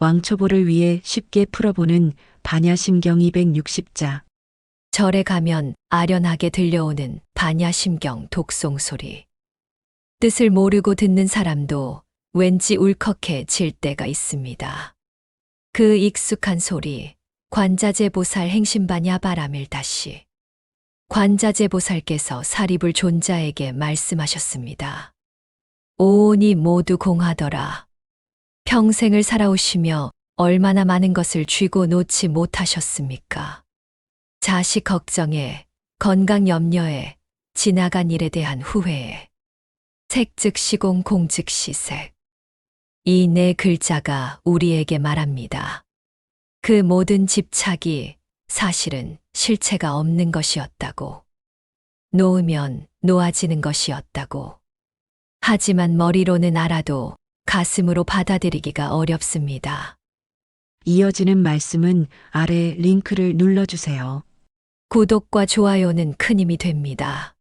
왕초보를 위해 쉽게 풀어보는 반야심경 260자. 절에 가면 아련하게 들려오는 반야심경 독송 소리. 뜻을 모르고 듣는 사람도 왠지 울컥해질 때가 있습니다. 그 익숙한 소리, 관자재보살 행신반야 바람일 다시. 관자재보살께서 사리불 존자에게 말씀하셨습니다. 오온이 모두 공하더라. 평생을 살아오시며 얼마나 많은 것을 쥐고 놓지 못하셨습니까? 자식 걱정에, 건강 염려에, 지나간 일에 대한 후회에, 색즉 시공 공즉 시색. 이 네 글자가 우리에게 말합니다. 그 모든 집착이 사실은 실체가 없는 것이었다고. 놓으면 놓아지는 것이었다고. 하지만 머리로는 알아도 가슴으로 받아들이기가 어렵습니다. 이어지는 말씀은 아래 링크를 눌러주세요. 구독과 좋아요는 큰 힘이 됩니다.